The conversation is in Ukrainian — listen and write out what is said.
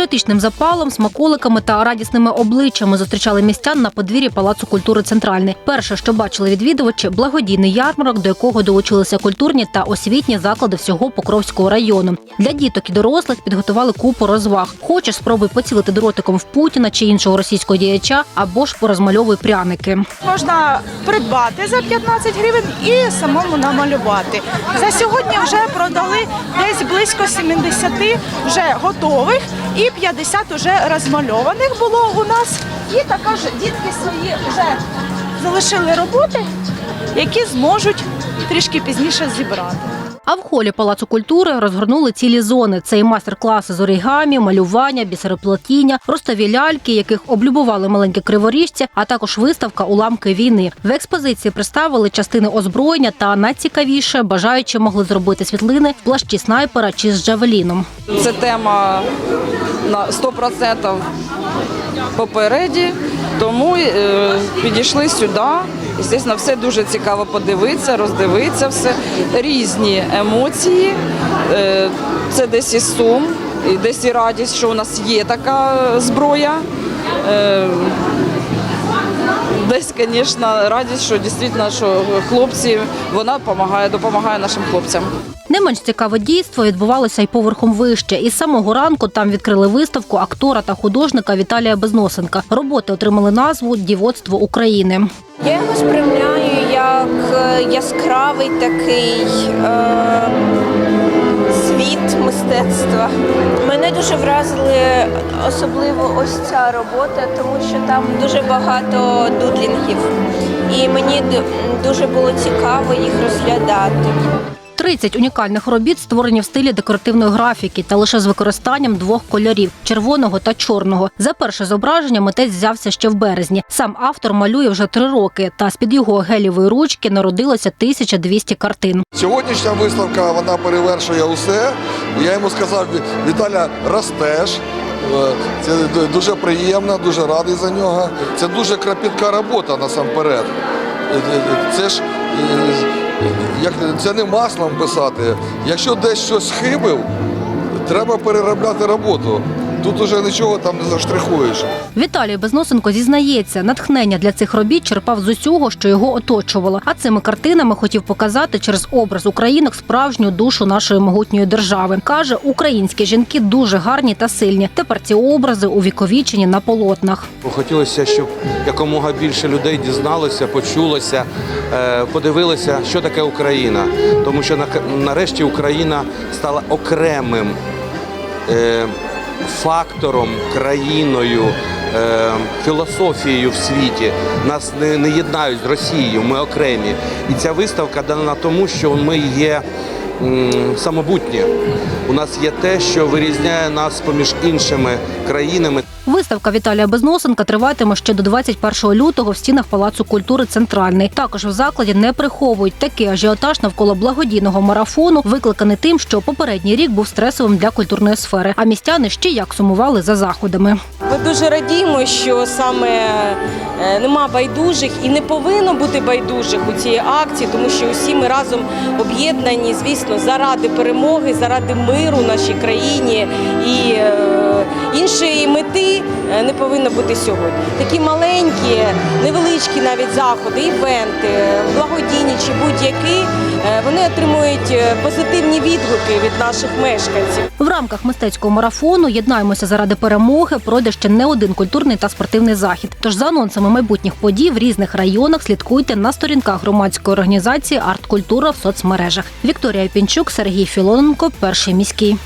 Патріотичним запалом, смаколиками та радісними обличчями зустрічали містян на подвір'ї Палацу культури Центральний. Перше, що бачили відвідувачі, благодійний ярмарок, до якого долучилися культурні та освітні заклади всього Покровського району. Для діток і дорослих підготували купу розваг. Хочеш спробуй поцілити дротиком в Путіна чи іншого російського діяча, або ж порозмальовуй пряники. можна придбати за 15 гривень і самому намалювати. За сьогодні вже продали десь близько 70 вже готових і 50 вже розмальованих було у нас. І також дітки свої вже залишили роботи, які зможуть трішки пізніше зібрати. А в холі Палацу культури розгорнули цілі зони. Це і майстер-класи з орігамі, малювання, бісероплетіння, ростові ляльки, яких облюбували маленькі криворіжці, а також виставка Уламки війни. В експозиції представили частини озброєння та найцікавіше бажаючі могли зробити світлини в плащі снайпера чи з джавеліном. Це тема на 100% попереді, тому е, підійшли сюди. Звісно, все дуже цікаво подивитися, роздивитися все. Різні емоції. Е, Це десь і сум, і десь і радість, що у нас є така зброя. Е, Десь, звісно, радість, що дійсно, що хлопці, вона допомагає, допомагає нашим хлопцям. Не менш цікаве дійство відбувалося й поверхом вище. Із самого ранку там відкрили виставку актора та художника Віталія Безносенка. Роботи отримали назву Дівоцтво України. Я його сприймаю як е, яскравий такий е, світ мистецтва. Мене дуже вразили особливо ось ця робота, тому що там дуже багато дудлінгів. І мені дуже було цікаво їх розглядати. 30 унікальних робіт створені в стилі декоративної графіки та лише з використанням двох кольорів червоного та чорного. За перше зображення митець взявся ще в березні. Сам автор малює вже три роки, та з під його гелівої ручки народилося 1200 картин. Сьогоднішня виставка вона перевершує усе. Я йому сказав, Віталя, ростеш. Е, Це дуже приємно, дуже радий за нього. Це дуже кропітка робота насамперед. Е, е, Це ж як це не маслом писати. Якщо десь щось хибив, треба переробляти роботу. Тут уже нічого там не заштрихуєш. Віталій Безносенко зізнається, натхнення для цих робіт черпав з усього, що його оточувало. А цими картинами хотів показати через образ українок справжню душу нашої могутньої держави. каже, українські жінки дуже гарні та сильні. Тепер ці образи увіковічені на полотнах. Хотілося, щоб якомога більше людей дізналося, почулося, е, подивилися, що таке Україна. Тому що на- нарешті Україна стала окремим е, фактором, країною, е, філософією в світі. Нас не, не єднають з Росією, ми окремі. І ця виставка дана тому, що ми є самобутні. У нас є те, що вирізняє нас поміж іншими країнами. Виставка Віталія Безносенка триватиме ще до 21 лютого в стінах Палацу культури Центральний. Також в закладі не приховують такий ажіотаж навколо благодійного марафону, викликаний тим, що попередній рік був стресовим для культурної сфери. А містяни ще як сумували за заходами. Ми дуже радіємо, що саме е, нема байдужих і не повинно бути байдужих у цій акції, тому що усі ми разом об'єднані, звісно, заради перемоги, заради миру в нашій країні і е, іншої мети е, не повинно бути сьогодні. Такі маленькі, невеличкі навіть заходи, івенти, благодійні чи будь-які, е, вони отримують е, позитивні відгуки від наших мешканців. В рамках мистецького марафону єднаємося заради перемоги. Пройде ще не один культурний та спортивний захід. Тож за анонсами майбутніх подій в різних районах слідкуйте на сторінках громадської організації Арткультура в соцмережах. Вікторія Пінчук, Сергій Філоненко, перший міський.